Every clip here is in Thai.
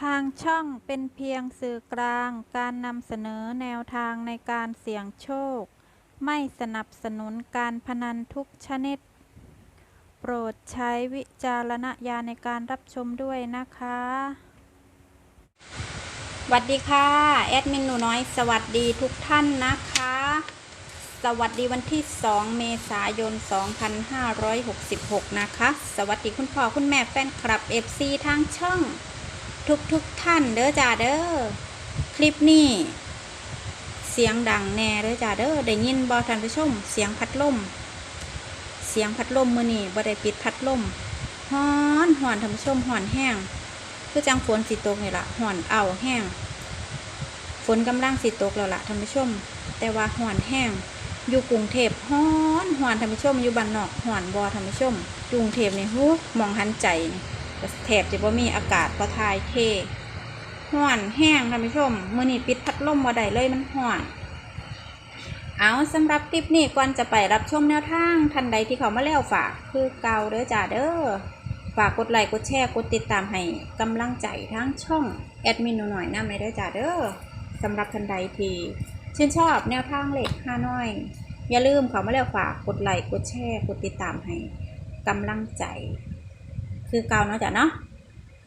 ทางช่องเป็นเพียงสื่อกลางการนำเสนอแนวทางในการเสี่ยงโชค ไม่สนับสนุนการพนันทุกชนิด โปรดใช้วิจารณญาณในการรับชมด้วยนะคะสวัสดีค่ะ แอดมินหนูน้อย สวัสดีทุกท่านนะคะ สวัสดีวันที่ 2 เมษายน 2566 นะคะ สวัสดีคุณพ่อคุณแม่แฟนคลับ FC ทางช่อง ทุกทุกๆท่านเด้อจ้าเด้อคลิปนี้ เสียงดังแน่เด้อจ้าเด้อได้ยินบอท่านผู้ชม เสียงพัดลมเสียงพัดลมมือนี่บ่ได้ปิดพัดลมฮ้อนหอนท่านผู้ชมหอนแห้งคือจังฝนสิตกนี่ละห่อนเอาแห้งฝนกำลังสิตกแล้วละท่านผู้ชม แต่ว่าห่อนแห้งอยู่กรุงเทพฮ้อนห่อนท่านผู้ชมอยู่บ้านนอกห่อนบอท่านผู้ชมอยู่กรุงเทพนี่ฮู้มองหันใจนี่ แทบจะบ่มีอากาศประทายเทห่อนแห้งท่านผู้ชมมือนี้ปิดพัดลมบ่ได้เลยมันห่อนเอาสำหรับคลิปนี้ก่อนจะไปรับชมแนวทางทันใดที่เขามาแล้วฝากคือเกาเด้อจ้าเด้อฝากกดไลค์กดแชร์กดติดตามให้กำลังใจทั้งช่องแอดมินหนูหน่อยนะไม่ได้จ้าเด้อสำหรับทันใดที่ชื่นชอบแนวทางเหล็กห้าน้อย อย่าลืมเขามาแล้วฝากกดไลค์กดแชร์กดติดตามให้กำลังใจ คือเก่าเนาะจ้ะเนาะ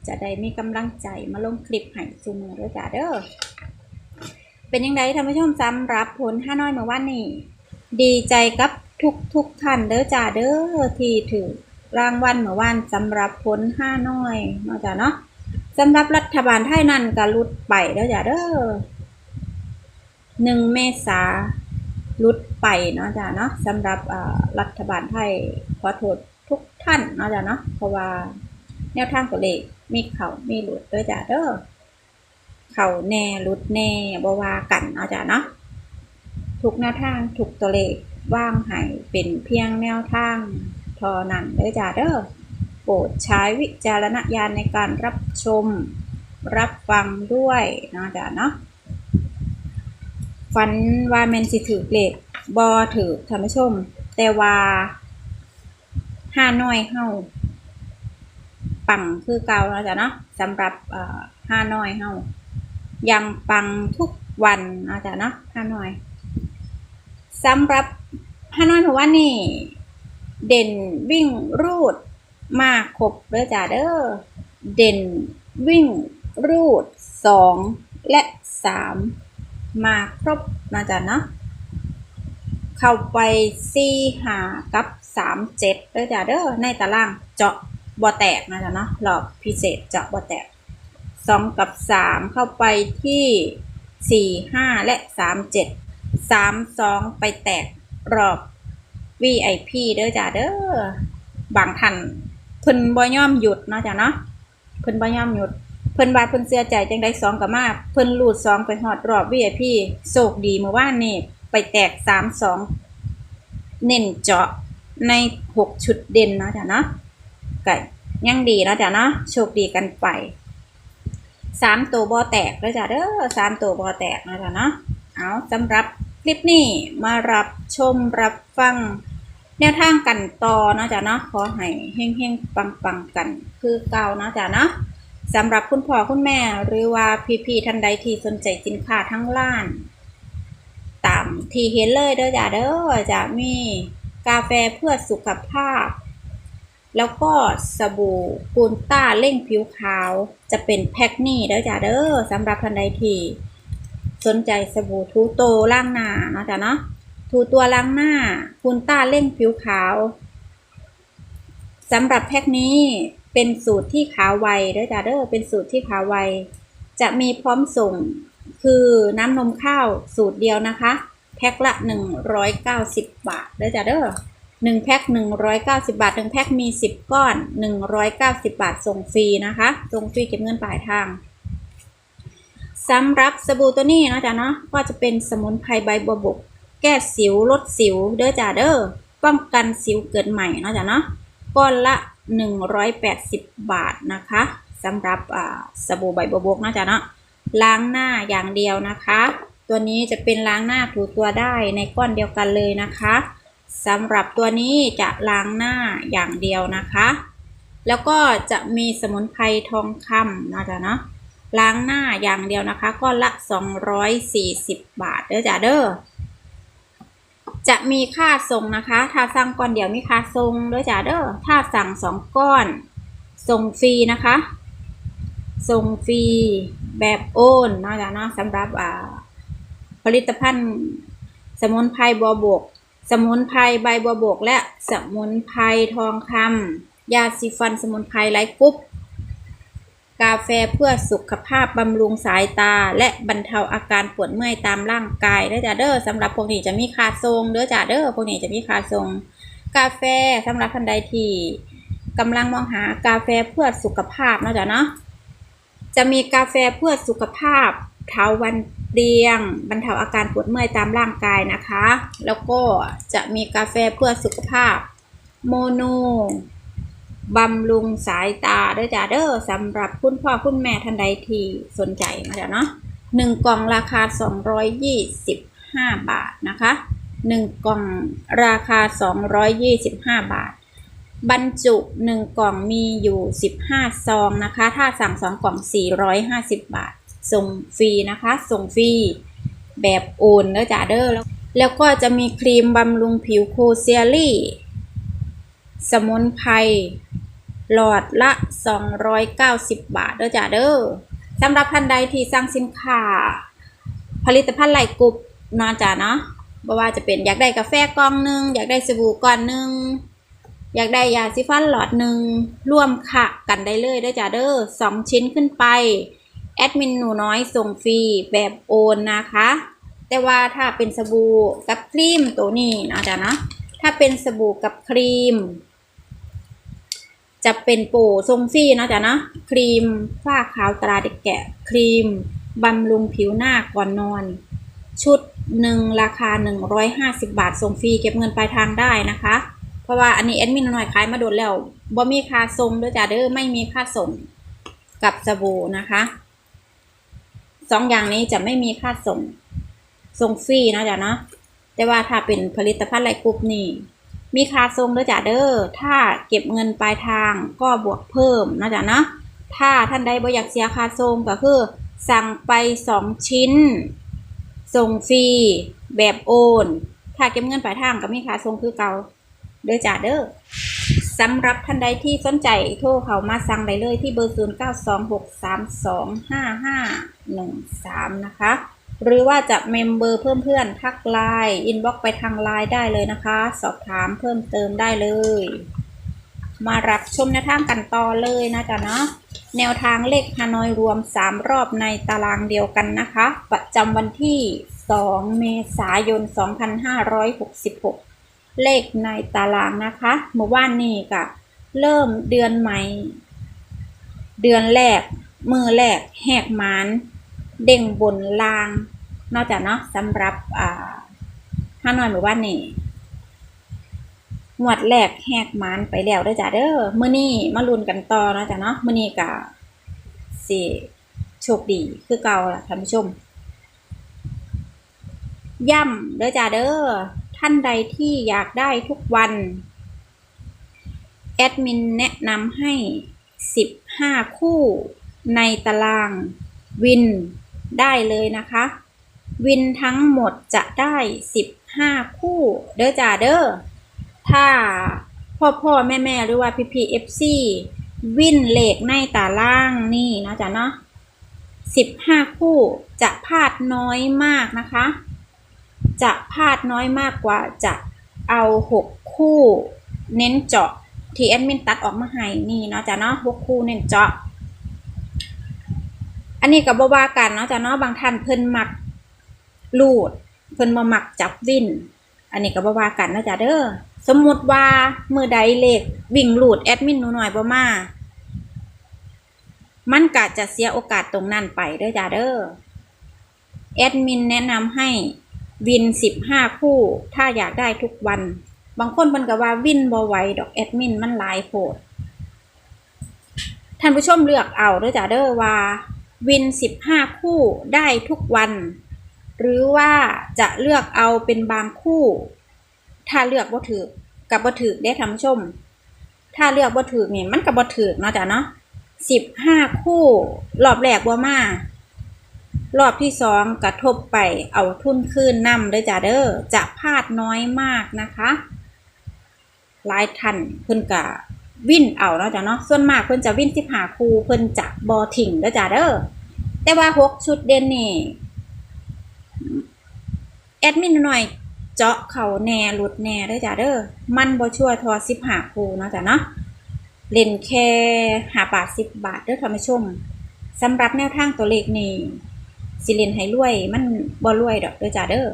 จะได้มีกำลังใจมาลงคลิปให้ซูมือด้วยจ้าเด้อเป็นยังไงท่านผู้ชมสำหรับผลห้าน้อยเมื่อวานนี้ดีใจกับทุกทุกท่านเด้อจ้าเด้อที่ถือรางวัลเมื่อวานสำหรับผลห้าน้อยเนาะจ้ะเนาะสำหรับรัฐบาลไทยนั่นก็ลุดไปแล้วจ้ะเด้อหนึ่งเมษาลุดไปเนาะจ้ะเนาะสำหรับอ่ารัฐบาลไทยขอโทษ ท่านเนาะจ้ะเนาะเพราะว่าแนวทางตัวเลขมีเขา มีหลุดด้วยจ้ะเด้อเขาแน่หลุดแน่บว่ากันเนาะจ้ะเนาะทุกแนวทางทุกตัวเลขว่างให้เป็นเพียงแนวทางทอนั้นเด้อจ้าเด้อโปรดใช้วิจารณญาณในการรับชมรับฟังด้วยนะจ้าเนาะฝันว่าแมนสิถือเลขบอถือท่านผู้ชม แต่ว่า ห้าน้อยเฮาปังคือเก่าแล้วจ้ะเนาะสำหรับห้าน้อยเฮายังปังทุกวันนะจ๊ะเนาะห้าน้อยสำหรับห้าน้อยเพราะว่านี่ เด่นวิ่งรูดมาครบเด้อจ้าเด้อเด่นวิ่งรูดสองและสามมาครบนะจ๊ะเนาะเข้าไปสี่หากับ สามเจ็ดเด้อจ้าเด้อในตารางเจาะบ่แตกนะจ๊ะเนาะรอบพิเศษเจาะบ่แตกสองกับสามเข้าไปที่สี่ห้าและสามเจ็ดสามสองไปแตกรอบ VIP เด้อจ้าเด้อบางท่านเพิ่นบ่ยอมหยุดเนาะจ้ะเนาะเพิ่นบ่ยอมหยุดเพิ่นว่าเพิ่นเสียใจจังได๋สองก็มาเพิ่นรูดสองไปฮอดรอบ VIP โชคดีเมื่อวานนี้ไปแตก3 2เน้นเจาะ ใน 6 ชุดเด่นนะจ้ะเนาะก็ยังดีนะจ้ะเนาะโชคดีกันไปสามตัวบ่แตกเด้อจ้ะเด้อสามตัวบ่แตกนะจ้ะเนาะเอาสำหรับคลิปนี้มารับชมรับฟัง แนวทางกันต่อนะจ๊ะเนาะขอให้เฮงเฮงปังปังๆกัน คือเก่านะจ๊ะเนาะสำหรับคุณพ่อคุณแม่หรือว่าพี่ๆท่านใดที่สนใจสินค้าทั้งล้าน ตามที่เห็นเลยเด้อจ้ะเด้อจะมี กาแฟเพื่อสุขภาพ แล้วก็สบู่กูนต้าเร่งผิวขาว จะเป็นแพ็คนี่เด้อจ้ะเด้อสำหรับท่านใดที่สนใจสบู่ทูโตล่างหน้าเนาะจ้ะเนาะทูตัวล้างหน้าคุณต้าเร่งผิวขาวสำหรับแพ็คนี้เป็นสูตรที่ขาวไวเด้อจ้ะเด้อเป็นสูตรที่ขาวไวจะมีพร้อมส่งคือน้ำนมข้าวสูตรเดียวนะคะ แพ็คละ 190 บาทเด้อจ้ะเด้อหนึ่งแพ็ค190บาทหนึ่งแพ็คมี10ก้อน190บาทส่งฟรีนะคะส่งฟรีเก็บเงินปลายทางสำหรับสบู่ตัวนี้นะจ๊ะเนาะก็จะเป็นสมุนไพรใบบัวบก แก้สิวลดสิวเด้อจ้าเด้อป้องกันสิวเกิดใหม่นะจ๊ะเนาะก้อนละ 180 บาทนะคะสำหรับอ่าสบู่ใบบัวบกนะจ๊ะเนาะล้างหน้าอย่างเดียวนะคะ ตัวนี้จะเป็นล้างหน้าถูตัวได้ในก้อนเดียวกันเลยนะคะสำหรับตัวนี้จะล้างหน้าอย่างเดียวนะคะ แล้วก็จะมีสมุนไพรทองคำนะจ๊ะเนาะล้างหน้าอย่างเดียวนะคะก้อนละ 240 บาทเด้อจ้าเด้อจะมีค่าส่งนะคะ ถ้าสั่งก้อนเดียวมีค่าส่งเด้อจ้าเด้อถ้าสั่งสองก้อนส่งฟรีนะคะ ส่งฟรีแบบโอนเนาะจ้าเนาะสำหรับอ่า ผลิตภัณฑ์ สมุนไพรบัวบก สมุนไพรใบบัวบก และสมุนไพรทองคำยาสีฟันสมุนไพรไลฟ์กรุ๊ปกาแฟเพื่อสุขภาพบำรุงสายตา และบรรเทาอาการปวดเมื่อยตามร่างกายเด้อจ้าเด้อสำหรับพวกนี้จะมีคาทรงเด้อจ้าเด้อพวกนี้จะมีคาทรง กาแฟสำหรับท่านใดที่กำลังมองหากาแฟเพื่อสุขภาพเนาะจ้าเนาะจะมีกาแฟเพื่อสุขภาพ เท้าวันเปลียง บรรเทาอาการปวดเมื่อยตามร่างกายนะคะ แล้วก็จะมีกาแฟเพื่อสุขภาพ โมโนบำรุงสายตาเด้อจ้าเด้อสำหรับคุณพ่อคุณแม่ท่านใดที่สนใจมาแล้วเนาะหนึ่งกล่องราคา 225 บาทนะคะหนึ่งกล่องราคา 225 บาท บรรจุ1กล่องมีอยู่ 15 ซองนะคะ ถ้าสั่ง2กล่อง 450 บาท ส่งฟรีนะคะ ส่งฟรีแบบโอนเด้อจ้าเด้อแล้วแล้วก็จะมีครีมบำรุงผิวโคเซียรี่ สมุนไพรหลอดละ 290 บาทเด้อจ้าเด้อสำหรับท่านใดที่สั่งสินค้า ผลิตภัณฑ์ไหลกรุบนอนจ้าเนาะบ่ว่าจะเป็นอยากได้กาแฟกล่องหนึ่งอยากได้สบู่ก้อนหนึ่งอยากได้ยาสีฟันหลอดหนึ่งร่วมค่ะกันได้เลยเด้อจ้าเด้อสองชิ้นขึ้นไป แอดมินหนูน้อยส่งฟรีแบบโอนนะคะ แต่ว่าถ้าเป็นสบู่กับครีมตัวนี้นะจ๊ะนะถ้าเป็นสบู่กับครีม จะเป็นโปรทรงฟรีนะจ๊ะนะครีมฝ้าขาวตราเด็กแกะครีมบำรุงผิวหน้าก่อนนอน ชุดหนึ่งราคา 150 บาทส่งฟรีเก็บเงินปลายทางได้นะคะ เพราะว่าอันนี้แอดมินหน่อยขายมาโดนแล้วบ่มีค่าส่งด้วยจ้ะเด้อไม่มีค่าส่งกับสบู่นะคะ สองอย่างนี้จะไม่มีค่าส่ง ส่งฟรีนะจ๊ะเนาะแต่ว่าถ้าเป็นผลิตภัณฑ์ไรกรุ๊ปนี่ มีค่าส่งด้วยจ้ะเด้อ ถ้าเก็บเงินปลายทางก็บวกเพิ่มนะจ๊ะเนาะถ้าท่านใดบ่อยากเสียค่าส่งก็คือ สั่งไปสองชิ้น ส่งฟรีแบบโอน ถ้าเก็บเงินปลายทางก็มีค่าส่งคือเก่าเด้อจ้าเด้อ สำหรับท่านใดที่สนใจโทรเข้ามาสั่งได้เลยที่เบอร์ 0 9 2 6 3 2 5 5 1 3 นะคะ หรือว่าจะเมมเบอร์เพิ่มเพื่อนทักไลน์อินบ็อกไปทางไลน์ได้เลยนะคะ สอบถามเพิ่มเติมได้เลย มารับชมแนวทางกันต่อเลยนะจ๊ะเนาะแนวทางเลขฮานอยรวม 3 รอบในตารางเดียวกันนะคะ ประจำวันที่ 2 เมษายน 2566 เลขในตารางนะคะเมื่อวานนี้ก็เริ่มเดือนใหม่ เดือนแรก มือแรกแหกมาน เด้งบนลาง นอกจากเนาะสำหรับอ่าห้าน้อยเมื่อวานนี้งวดแรกแหกมานไปแล้วเด้จ้ะเด้อมื้อนี้มาลุ้นกันต่อนะจ้ะเนาะมื้อนี้ก็สิโชคดีคือเก่าล่ะท่านผู้ชม ย่ำเด้อจ้าเด้อ ท่านใดที่อยากได้ทุกวัน แอดมินแนะนำให้ 15 คู่ในตารางวินได้เลยนะคะ วินทั้งหมดจะได้ 15 คู่ เด้อจ้าเด้อถ้าพ่อพ่อแม่แม่หรือว่าพี่พีเอฟซีวินเลขในตารางนี่นะจ๊ะเนาะ15 คู่จะพลาดน้อยมากนะคะ จะพลาดน้อยมากกว่าจะเอาหกคู่เน้นเจาะที่แอดมินตัดออกมาให้นี่เนาะจ้ะเนาะหกคู่เน้นเจาะ อันนี้กับบว่ากันเนาะจ้ะเนาะบางท่านเพิ่นมักลูด เพิ่นมาหมักจับวิน อันนี้กับบว่ากันเนาะจ้ะเด้อสมมติว่ามือใดเลขวิ่งลูดแอดมินหนูหน่อยบ่มามันกะจะเสียโอกาสตรงนั้นไปเด้อจ้ะเด้อแอดมินแนะนำให้ วินสิบห้าคู่ ถ้าอยากได้ทุกวัน บางคนเพิ่นก็ว่าวินบ่ไหวดอกแอดมินมันหลายโพดท่านผู้ชมเลือกเอาเด้อจ้าเด้อว่า วินสิบห้าคู่ได้ทุกวัน หรือว่าจะเลือกเอาเป็นบางคู่ ถ้าเลือกบ่ถือกับบ่ถือได้ท่านผู้ชม ถ้าเลือกบ่ถือนี่มันก็บ่ถือเนาะจ้ะเนาะสิบห้าคู่รอบแรกว่ามา รอบที่สองกระทบไปเอาทุนคืนนำเด้อจ้าเด้อจะพลาดน้อยมากนะคะ หลายทันเพิ่นกะวิ่นเอาเนาะจ้ะเนาะส่วนมากเพิ่นจะวิ่นสิบห้าคูเพิ่นจะบอถิ่งเด้อจ้าเด้อแต่ว่าหกชุดเด่นนี่แอดมินหน่อยเจาะเข่าแหน่หลุดแหน่เด้อจ้าเด้อมันบ่ชัวทอสิบห้าคูเนาะจ้ะเนาะเล่นแค่หาบาทสิบบาทเด้อท่านผู้ชมสำหรับแนวทางตัวเลขนี่ สิเล่นให้รวย มันบ่รวยดอกเด้อจ้าเด้อ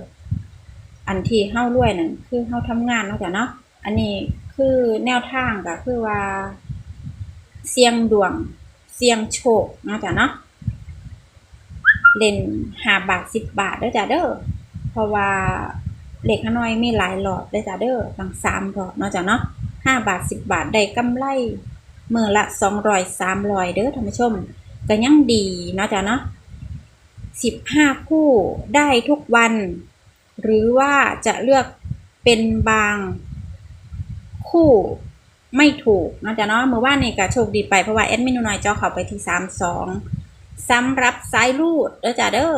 อันที่เฮารวยนั่นคือเฮาทำงานเนาะจ้ะเนาะอันนี้คือแนวทางก็คือว่า เสี่ยงดวง เสี่ยงโชคเนาะจ้ะเนาะเล่นหาบาทสิบบาทเด้อจ้าเด้อเพราะว่าเลขฮานอยมีหลายหลอดเด้อจ้าเด้อตั้งสามหลอดเนาะจ้ะเนาะห้าบาทสิบบาทได้กำไรเมื่อละสองร้อยสามร้อยเด้อท่านผู้ชมก็ยังดีเนาะจ๊ะเนาะ สิบห้าคู่ได้ทุกวัน หรือว่าจะเลือกเป็นบางคู่ไม่ถูกนะจ๊ะเนาะเมื่อวานนี่ก็โชคดีไปเพราะว่าแอดมินน้อยเจอเข้าไปที่สามสองสำหรับสายรูดเด้อจ้ะเด้อ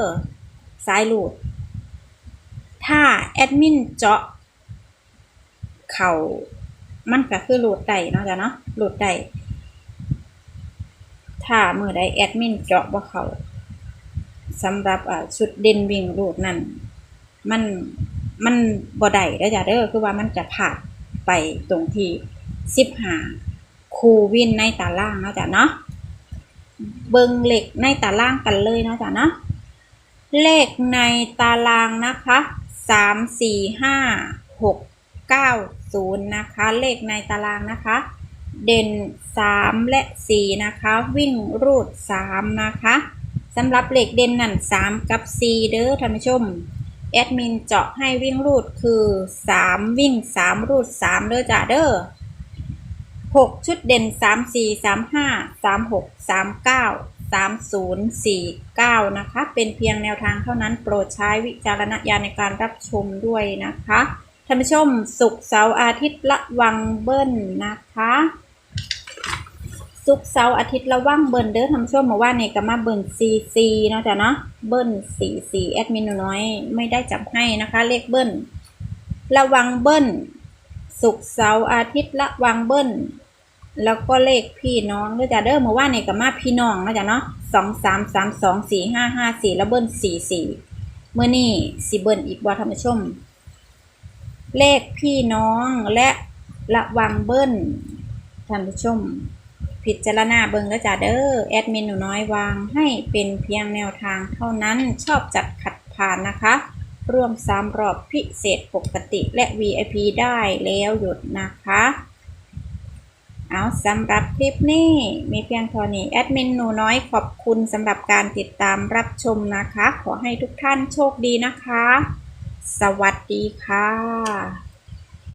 สายรูด ถ้าแอดมินเจาะเขามันก็คือโหลดได้เนาะจ้ะเนาะโหลดได้ถ้ามือใดแอดมินเจาะว่าเขา สำหรับอ่าชุดเด่นวิ่งรูดนั่นมันมันบ่ได้เด้อจ้ะเด้อคือว่ามันจะผ่านไปตรงที่สิบหาคูวินในตารางเนาะจ้ะเนาะเบิงเหล็กในตารางกันเลยเนาะจ้ะเนาะเลขในตารางนะคะสามสี่ห้าหก90นย์นะคะ เลขในตารางนะคะ เด่น3และ4นะคะ วิ่งรูด3นะคะ สำหรับเหลขเด่นนั่น 3 กับ 4 เด้อท่านผู้ชม แอดมินเจาะให้วิ่งรูดคือ 3 วิ่ง 3 รูด 3 เด้อจ้าเด้อ6 ชุดเด่น 3 4 3 5 3 6 3 9 3 0 4 9 นะคะ เป็นเพียงแนวทางเท่านั้นโปรดใช้วิจารณญาณในการรับชมด้วยนะคะท่านผู้ชมศุกร์เสาร์อาทิตย์ละวังเบิ้ลนะคะ ศุกเสาร์อาทิตย์ละวังเบิ้ลเด้อท่านผู้ชมาว่าเนี่ยก็มาเบิ้ลซีซีเนาะจ้ะเนาะเบิ้ลสี่สี่แอดมินน้อยไม่ได้จับให้นะคะ เลขเบิ้ลระวังเบิ้ลศุกเสาร์อาทิตย์ละวังเบิ้ลแล้วก็เลขพี่น้องเด้อจ้ะเด้อมาว่าเนี่ยก็มาพี่น้องเนาะจ้ะเนาะสองสามสามสองสี่ห้าห้าสี่แล้วเบิ้ลสี่สี่เมื่อนี่สี่เบิ้ลอีกว่าท่านผู้ชมเลขพี่น้องและระวังเบิ้ลท่านผู้ชม พิจารณาเบิงแล้วจ้าเด้อแอดมินหนูน้อยวางให้เป็นเพียงแนวทางเท่านั้นชอบจัดขัดผ่านนะคะ ร่วมสามรอบพิเศษปกติและ VIP ได้แล้วหยุดนะคะ เอาสำหรับคลิปนี้ มีเพียงเท่านี้แอดมินหนูน้อยขอบคุณสำหรับการติดตามรับชมนะคะ ขอให้ทุกท่านโชคดีนะคะ สวัสดีค่ะ